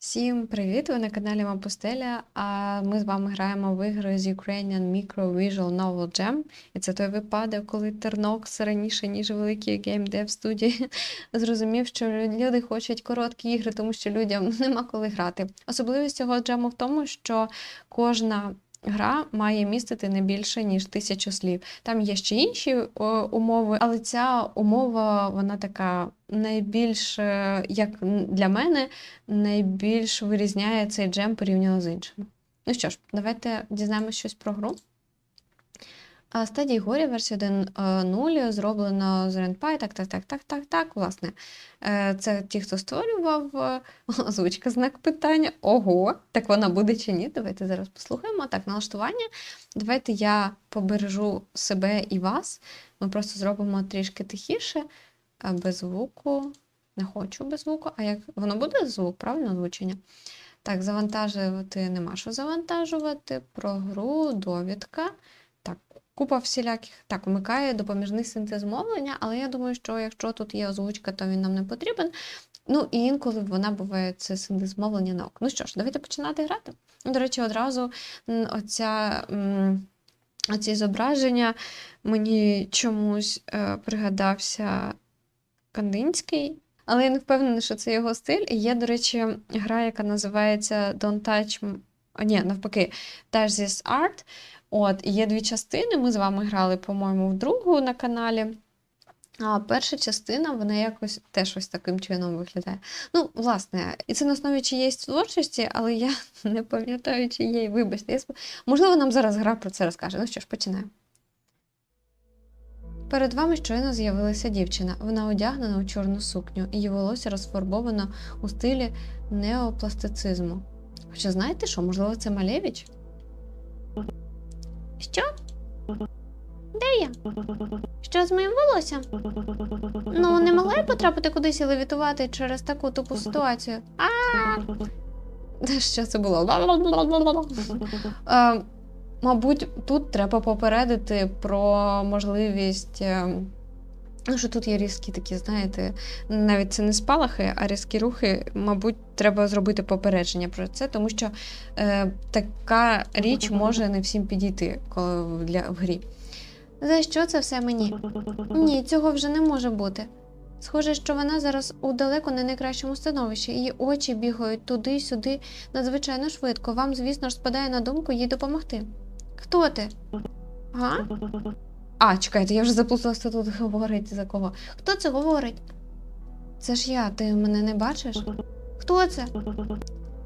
Всім привіт! Ви на каналі Мапустеля. А ми з вами граємо в ігри з Ukrainian Micro Visual Novel Jam. І це той випадок, коли Тернокс раніше, ніж великі геймдев студії, зрозумів, що люди хочуть короткі ігри, тому що людям нема коли грати. Особливість цього джему в тому, що кожна. Гра має містити не більше ніж тисячу слів. Там є ще інші умови, але ця умова вона така найбільш, е, як для мене, найбільш вирізняє цей джем порівняно з іншими. Ну що ж, давайте дізнаємося щось про гру. Стадії горі версія 1.0 зроблено з RenPy, так, так, так, так, так, так. Власне, Е, це ті, хто створював е, озвучка, знак питання. Ого, так вона буде чи ні? Давайте зараз послухаємо. Так, налаштування. Давайте я побережу себе і вас. Ми просто зробимо трішки тихіше, без звуку. Не хочу без звуку. А як воно буде звук, правильно озвучення? Так, завантажувати нема що завантажувати. Про гру, довідка. Купа всіляких. Так, вмикає допоміжний синтез мовлення, але я думаю, що якщо тут є озвучка, то він нам не потрібен. Ну і інколи вона буває це синтез мовлення на ок. Ну що ж, давайте починати грати. До речі, одразу оця. Оці зображення мені чомусь е, пригадався Кандинський, але я не впевнена, що це його стиль. І є, до речі, гра, яка називається Don't Touch... Ні, навпаки, Touch This Art. От, є дві частини. Ми з вами грали, по-моєму, в другу на каналі. А перша частина, вона якось теж ось таким чином виглядає. Ну, власне, і це на основі чиєїсь творчості, але я не пам'ятаю чиєї. Вибачте, сп... можливо, нам зараз гра про це розкаже. Ну що ж, починаємо. Перед вами щойно з'явилася дівчина. Вона одягнена у чорну сукню, її волосся розфарбовано у стилі неопластицизму. Хоча знаєте що, можливо, це Малевич? Що? Де я? Що з моїм волоссям? Ну, не могла я потрапити кудись і левітувати через таку тупу ситуацію. А що це було? Е, Мабуть, тут треба попередити про можливість. Ну, що тут є різкі такі, знаєте, навіть це не спалахи, а різкі рухи, мабуть, треба зробити попередження про це, тому що е, така річ може не всім підійти коли для, в грі. За що це все мені? Ні, цього вже не може бути. Схоже, що вона зараз у далеко не найкращому становищі. Її очі бігають туди-сюди надзвичайно швидко. Вам, звісно ж, спадає на думку їй допомогти. Хто ти? Га? А, чекайте, я вже заплуталася, хто тут говорить за кого. Хто це говорить? Це ж я, ти мене не бачиш? Хто це?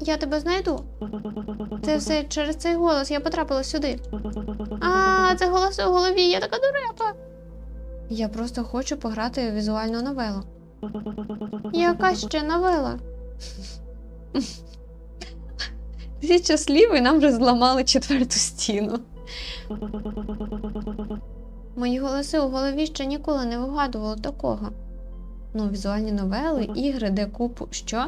Я тебе знайду. Це все через цей голос, я потрапила сюди. А, це голоси у голові, я така дурепа. Я просто хочу пограти в візуальну новелу. Яка ще новела? Тисяча слів і нам вже зламали четверту стіну. Мої голоси у голові ще ніколи не вигадували такого. Ну, візуальні новели, ігри, де купу. Що?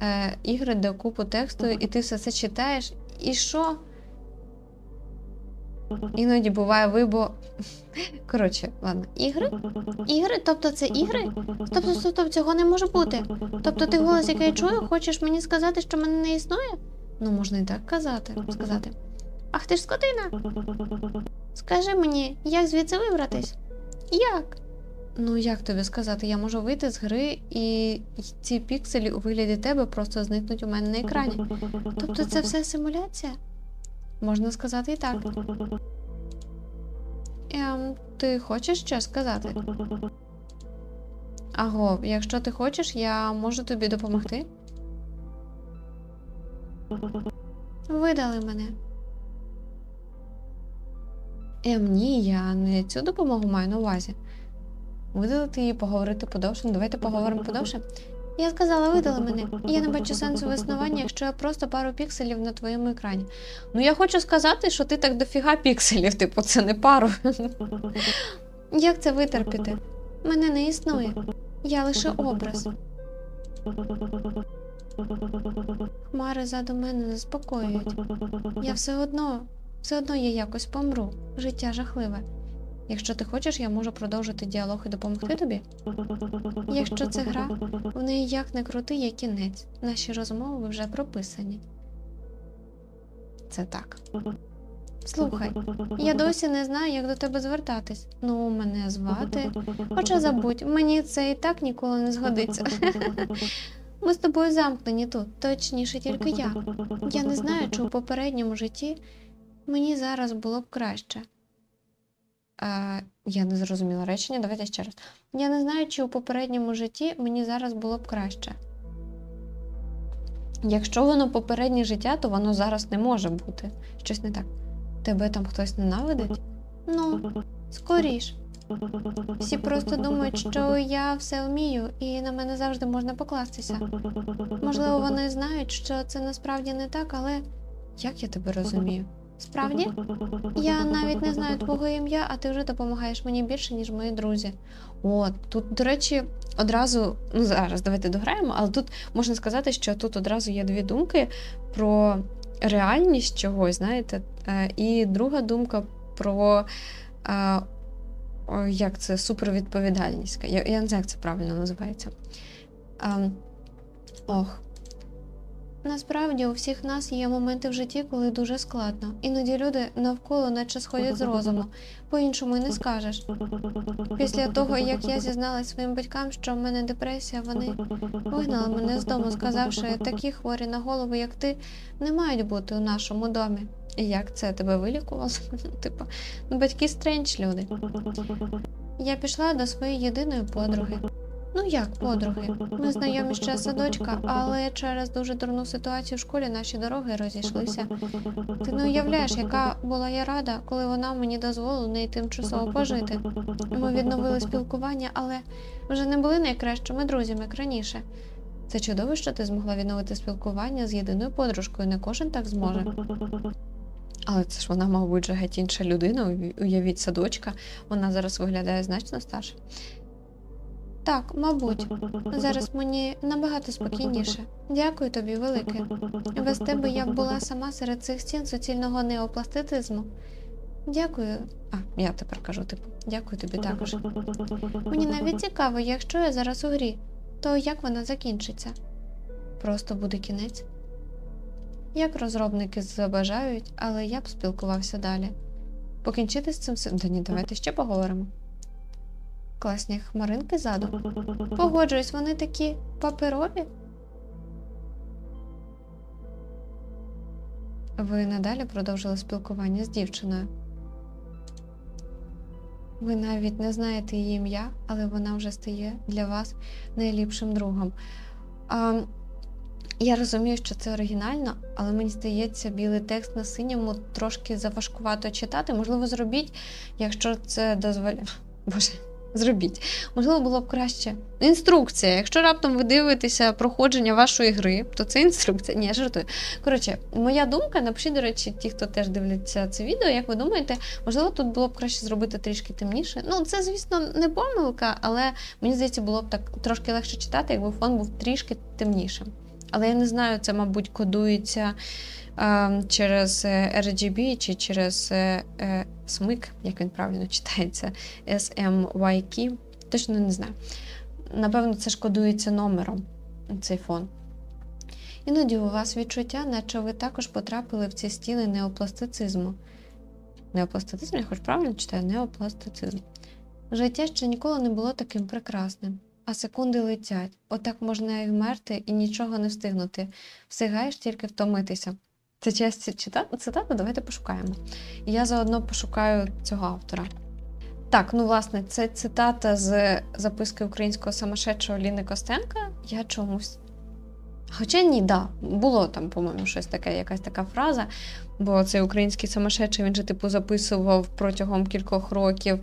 Е, ігри, де купу тексту, і ти все це читаєш. І що? Іноді буває вибо. Коротше, ладно, ігри? Ігри? Тобто це ігри? Тобто, стоп, цього не може бути. Тобто ти голос, який я чую, хочеш мені сказати, що мене не існує? Ну, можна і так казати. сказати. Ах ти ж скотина! Скажи мені, як звідси вибратись? Як? Ну, як тобі сказати, я можу вийти з гри, і ці пікселі у вигляді тебе просто зникнуть у мене на екрані. Тобто це все симуляція? Можна сказати і так. Ем, ти хочеш щось сказати? Аго, якщо ти хочеш, я можу тобі допомогти. Видали мене. Ем, ні, я не цю допомогу маю на увазі. Видалити її, поговорити подовше. Ну, давайте поговоримо подовше. Я сказала, видали мене. Я не бачу сенсу в існуванні, якщо я просто пару пікселів на твоєму екрані. Ну, я хочу сказати, що ти так дофіга пікселів, типу, це не пару. Як це витерпіти? Мене не існує. Я лише образ. Хмари заду мене заспокоюють. Я все одно, все одно я якось помру. Життя жахливе. Якщо ти хочеш, я можу продовжити діалог і допомогти тобі. Якщо це гра, в неї як не крути, є кінець. Наші розмови вже прописані. Це так. Слухай, я досі не знаю, як до тебе звертатись. Ну, мене звати. Хоча забудь, мені це і так ніколи не згодиться. Ми з тобою замкнені тут, точніше тільки я. Я не знаю, чи у попередньому житті мені зараз було б краще. Е, я не зрозуміла речення, давайте ще раз. Я не знаю, чи у попередньому житті мені зараз було б краще. Якщо воно попереднє життя, то воно зараз не може бути. Щось не так. Тебе там хтось ненавидить? Ну, скоріш. Всі просто думають, що я все вмію, і на мене завжди можна покластися. Можливо, вони знають, що це насправді не так, але як я тебе розумію? Справді? Я навіть не знаю твого ім'я, а ти вже допомагаєш мені більше, ніж мої друзі. О, тут, до речі, одразу, ну зараз давайте дограємо, але тут можна сказати, що тут одразу є дві думки про реальність чогось, знаєте, Е, і друга думка про е, як це супервідповідальність. Я, не знаю, як це правильно називається. Ем, ох. Насправді у всіх нас є моменти в житті, коли дуже складно. Іноді люди навколо наче сходять з розуму. По-іншому й не скажеш. Після того, як я зізналась своїм батькам, що в мене депресія, вони вигнали мене з дому, сказавши, такі хворі на голову, як ти, не мають бути у нашому домі. Як це тебе вилікувало? Типу, ну батьки стрендж люди. Я пішла до своєї єдиної подруги. Ну як подруги? Ми знайомі ще садочка, але через дуже дурну ситуацію в школі наші дороги розійшлися. Ти не уявляєш, яка була я рада, коли вона мені дозволила неї тимчасово пожити. Ми відновили спілкування, але вже не були найкращими друзями, як раніше. Це чудово, що ти змогла відновити спілкування з єдиною подружкою. Не кожен так зможе. Але це ж вона, мабуть, вже геть інша людина. Уявіть садочка. Вона зараз виглядає значно старше. Так, мабуть. Зараз мені набагато спокійніше. Дякую тобі, велике. Без тебе я була сама серед цих стін суцільного неопластицизму. Дякую. А, я тепер кажу, типу, дякую тобі також. Мені навіть цікаво, якщо я зараз у грі, то як вона закінчиться? Просто буде кінець. Як розробники забажають, але я б спілкувався далі. Покінчити з цим. Да ні, давайте ще поговоримо. Класні хмаринки ззаду. Погоджуюсь, вони такі паперові. Ви надалі продовжили спілкування з дівчиною. Ви навіть не знаєте її ім'я, але вона вже стає для вас найліпшим другом. А, я розумію, що це оригінально, але мені здається, білий текст на синьому трошки заважкувато читати. Можливо, зробіть, якщо це дозволяє. Боже, зробіть. Можливо, було б краще. Інструкція. Якщо раптом ви дивитеся проходження вашої гри, то це інструкція. Ні, жартую. Коротше, моя думка, напишіть, до речі, ті, хто теж дивляться це відео, як ви думаєте, можливо, тут було б краще зробити трішки темніше. Ну, це, звісно, не помилка, але мені здається, було б так трошки легше читати, якби фон був трішки темнішим. Але я не знаю, це, мабуть, кодується е, через е, RGB чи через е, е, SMYK, як він правильно читається, SMYK. Точно не знаю. Напевно, це ж кодується номером цей фон. Іноді у вас відчуття, наче ви також потрапили в ці стіни неопластицизму. Неопластицизм, я хоч правильно читаю, неопластицизм. Життя ще ніколи не було таким прекрасним, а секунди летять. Отак можна і вмерти і нічого не встигнути. Встигаєш тільки втомитися. Це часть цитата, давайте пошукаємо. Я заодно пошукаю цього автора. Так, ну власне, це цитата з записки українського самошедшого Ліни Костенка. Я чомусь. Хоча ні, да, було там, по-моєму, щось таке, якась така фраза. Бо цей український самошедший, він же, типу, записував протягом кількох років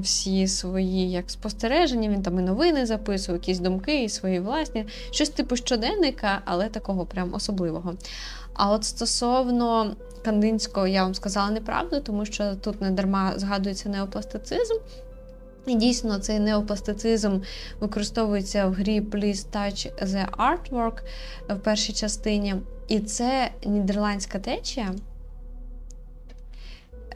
всі свої як спостереження. Він там і новини записував, якісь думки, і свої власні. Щось типу щоденника, але такого прям особливого. А от стосовно Кандинського, я вам сказала неправду, тому що тут не дарма згадується неопластицизм. І дійсно, цей неопластицизм використовується в грі Please Touch the Artwork в першій частині. І це нідерландська течія.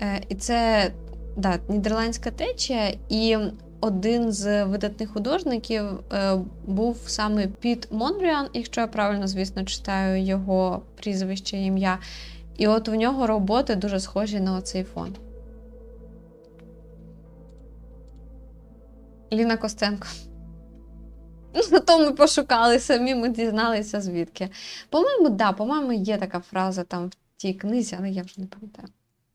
Е, І це да, нідерландська течія, і один з видатних художників е, був саме Піт Мондріан, якщо я правильно, звісно, читаю його прізвище ім'я. І от у нього роботи дуже схожі на оцей фон. Ліна Костенко. Ну, то ми пошукали самі, ми дізналися звідки. По-моєму, да, по-моєму, є така фраза там в тій книзі, але я вже не пам'ятаю.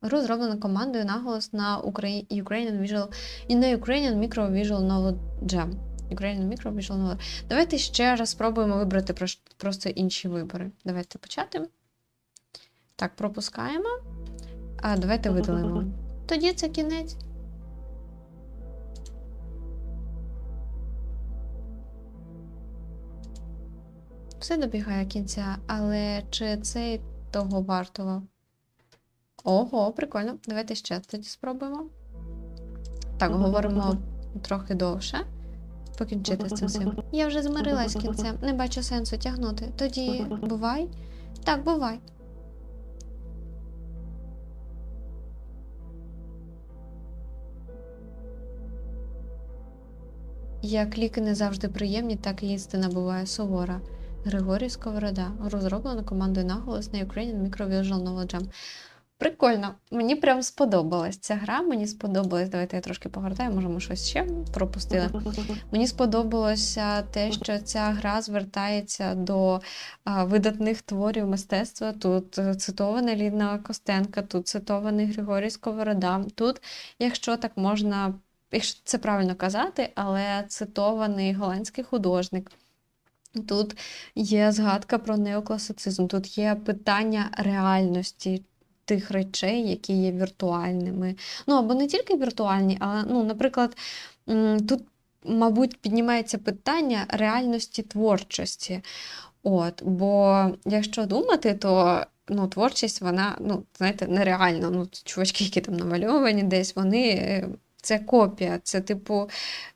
Гру зроблено командою наголос на. Ukrainian Visual і на Ukrainian Micro Visual Novel Jam. Ukrainian Micro Visual Novel. Давайте ще раз спробуємо вибрати просто інші вибори. Давайте почати. Так, пропускаємо. А давайте видалимо. Тоді це кінець. Все добігає кінця, але чи це того вартував? Ого, прикольно. Давайте ще тоді спробуємо. Так, говоримо трохи довше. Покінчити з цим всім. Я вже змирилась з кінцем, не бачу сенсу тягнути. Тоді бувай. Так, бувай. Як ліки не завжди приємні, так і істина буває сувора. Григорій Сковорода. Розроблено командою наголос на Ukrainian Microvisual Novel Jam. Прикольно, мені прям сподобалась ця гра. Мені сподобалась. Давайте я трошки погортаю, може, ми щось ще пропустили. Мені сподобалося те, що ця гра звертається до а, видатних творів мистецтва. Тут е, цитована Ліна Костенка, тут цитований Григорій Сковорода. Тут, якщо так можна, якщо це правильно казати, але цитований голландський художник. Тут є згадка про неокласицизм, тут є питання реальності тих речей, які є віртуальними. Ну або не тільки віртуальні, але, ну, наприклад, тут, мабуть, піднімається питання реальності творчості. От, бо якщо думати, то ну, творчість, вона, ну, знаєте, нереальна. Ну, чувачки, які там намальовані десь, вони. е, Це копія, це, типу,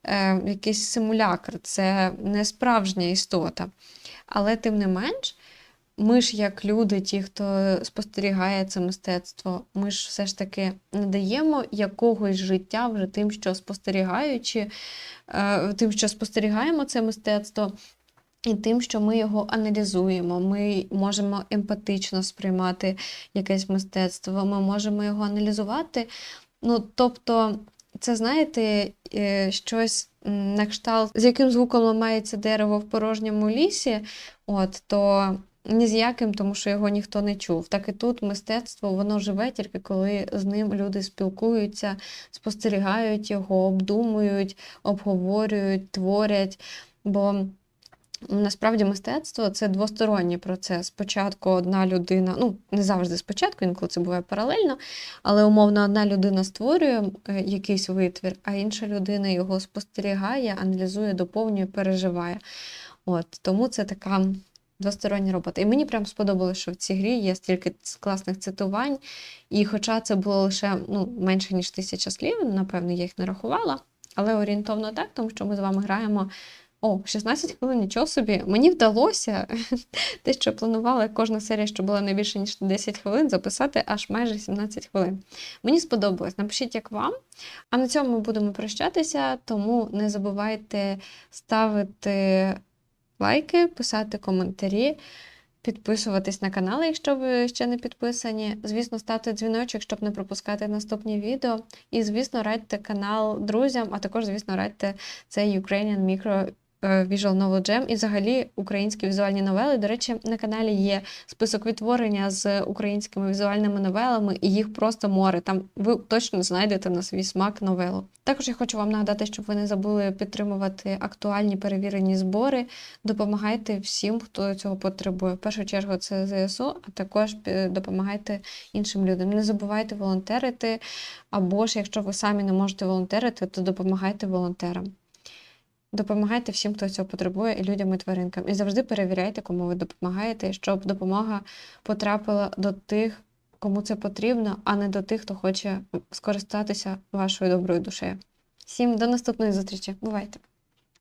е, якийсь симулякр, це не справжня істота. Але тим не менш, ми ж, як люди, ті, хто спостерігає це мистецтво, ми ж все ж таки не даємо якогось життя вже тим, що спостерігаючи, е, тим, що спостерігаємо це мистецтво. І тим, що ми його аналізуємо, ми можемо емпатично сприймати якесь мистецтво, ми можемо його аналізувати. Ну, тобто, це, знаєте, е, щось на кшталт, з яким звуком ламається дерево в порожньому лісі, от, то ні з яким, тому що його ніхто не чув. Так і тут мистецтво воно живе тільки коли з ним люди спілкуються, спостерігають його, обдумують, обговорюють, творять. Бо Насправді мистецтво це двосторонній процес. Спочатку одна людина, ну не завжди спочатку, інколи це буває паралельно, але умовно одна людина створює е, якийсь витвір, а інша людина його спостерігає, аналізує, доповнює, переживає. От Тому це така двостороння робота. І мені прям сподобалося, що в цій грі є стільки класних цитувань, і хоча це було лише ну, менше, ніж тисяча слів, напевно, я їх не рахувала, але орієнтовно так, тому що ми з вами граємо. О, 16 хвилин, нічого собі. Мені вдалося те, що планувала кожна серія, що була не більше, ніж 10 хвилин, записати аж майже 17 хвилин. Мені сподобалось. Напишіть, як вам. А на цьому ми будемо прощатися, тому не забувайте ставити лайки, писати коментарі, підписуватись на канал, якщо ви ще не підписані. Звісно, ставте дзвіночок, щоб не пропускати наступні відео. І, звісно, радьте канал друзям, а також, звісно, радьте цей Ukrainian Micro Visual Novel Jam і взагалі українські візуальні новели. До речі, на каналі є список відтворення з українськими візуальними новелами, і їх просто море. Там ви точно знайдете на свій смак новелу. Також я хочу вам нагадати, щоб ви не забули підтримувати актуальні перевірені збори. Допомагайте всім, хто цього потребує. В першу чергу це ЗСУ, а також допомагайте іншим людям. Не забувайте волонтерити, або ж якщо ви самі не можете волонтерити, то допомагайте волонтерам. Допомагайте всім, хто цього потребує, і людям і тваринкам. І завжди перевіряйте, кому ви допомагаєте, щоб допомога потрапила до тих, кому це потрібно, а не до тих, хто хоче скористатися вашою доброю душею. Всім до наступної зустрічі. Бувайте!